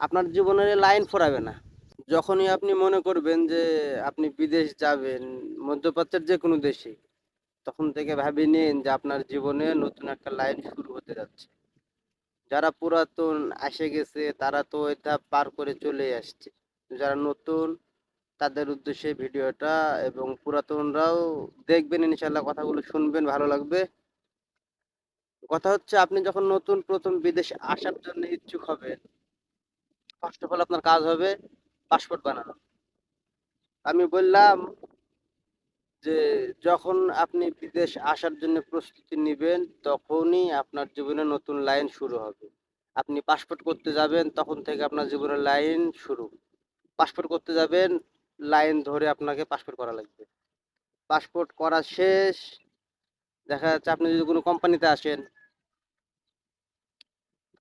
আপনার জীবনের লাইন ফোরাবে না। যখনই আপনি মনে করবেন যে আপনি বিদেশ যাবেন, মধ্যপ্রাচ্যের যে কোনো দেশে, তখন থেকে ভাবি নিন যে আপনার জীবনে নতুন একটা লাইন শুরু হতে যাচ্ছে। যারা পুরাতন এসে গেছে, তারা তো এটা পার করে চলে আসছে। যারা নতুন, তাদের উদ্দেশ্যে ভিডিওটা এবং পুরাতনরাও দেখবেন ইনশাল্লাহ কথাগুলো শুনবেন, ভালো লাগবে। কথা হচ্ছে আপনি যখন নতুন প্রথম বিদেশে আসার জন্য ইচ্ছুক হবেন ফার্স্ট অফ অল আপনার কাজ হবে পাসপোর্ট বানানো। আমি বললাম যে, যখন আপনি বিদেশ আসার জন্য প্রস্তুতি নেবেন, তখনই আপনার জীবনে নতুন লাইন শুরু হবে। আপনি পাসপোর্ট করতে যাবেন, তখন থেকে আপনার জীবনের লাইন শুরু। পাসপোর্ট করতে যাবেন, লাইন ধরে আপনাকে পাসপোর্ট করা লাগবে। পাসপোর্ট করা শেষ। দেখা যাচ্ছে আপনি যদি কোনো কোম্পানিতে আসেন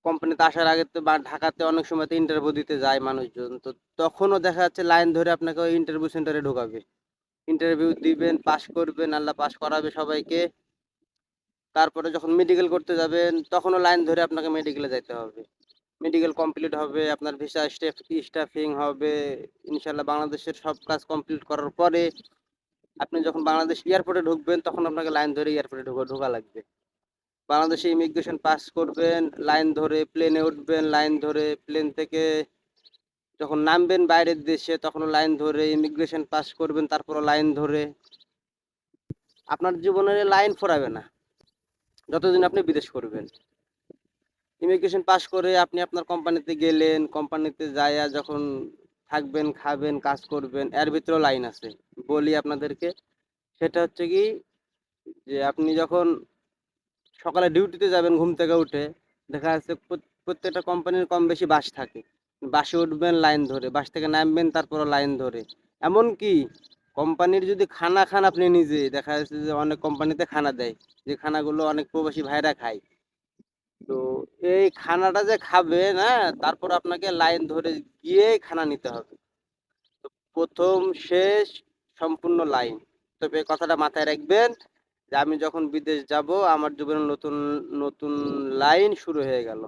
কোম্পানিতে আসার আগে তো বা ঢাকাতে অনেক সময় তো ইন্টারভিউ দিতে যায় মানুষজন। তো তখনও দেখা যাচ্ছে লাইন ধরে আপনাকে ওই ইন্টারভিউ সেন্টারে ঢোকাবে। ইন্টারভিউ দিবেন পাস করবেন, আল্লাহ পাস করাবে সবাইকে। তারপরে যখন মেডিকেল করতে যাবেন, তখনও লাইন ধরে আপনাকে মেডিকেলে যেতে হবে। মেডিকেল কমপ্লিট হবে, আপনার ভিসা স্টেপ স্টাফিং হবে ইনশাল্লাহ বাংলাদেশের সব কাজ কমপ্লিট করার পরে আপনি যখন বাংলাদেশ এয়ারপোর্টে ঢুকবেন, তখন আপনাকে লাইন ধরে এয়ারপোর্টে ঢোকা ঢোকা লাগবে। বাংলাদেশে ইমিগ্রেশন পাস করবেন লাইন ধরে প্লেনে উঠবেন লাইন ধরে প্লেন থেকে যখন নামবেন বাইরের দেশে তখন লাইন ধরে ইমিগ্রেশন পাস করবেন তারপর লাইন ধরে। আপনার জীবনের লাইন ফোরাবে না, যতদিন আপনি বিদেশ করবেন। ইমিগ্রেশন পাস করে আপনি আপনার কোম্পানিতে গেলেন কোম্পানিতে যাইয়া যখন থাকবেন, খাবেন, কাজ করবেন, এর ভিতরেও লাইন আছে। বলি আপনাদেরকে, সেটা হচ্ছে কি, যে আপনি যখন সকালে ডিউটিতে যাবেন, ঘুম থেকে উঠে। দেখা যাচ্ছে প্রত- প্রত্যেকটা কোম্পানির কম বেশি বাস থাকে। বাসে উঠবেন লাইন ধরে, বাস থেকে নামবেন তারপর লাইন ধরে। এমন কি কোম্পানির যদি খানা খান আপনি নিজে, দেখা যাচ্ছে যে অনেক কোম্পানিতে খানা দেয়, যে খানাগুলো অনেক প্রবাসী ভাইরা খায়। তো এই খানাটা যে খাবে, না, তারপর আপনাকে লাইন ধরে গিয়ে খানা নিতে হবে। প্রথম শেষ সম্পূর্ণ লাইন তবে কথাটা মাথায় রাখবেন যে আমি যখন বিদেশ যাব আমার জীবনে নতুন নতুন লাইন শুরু হয়ে গেল।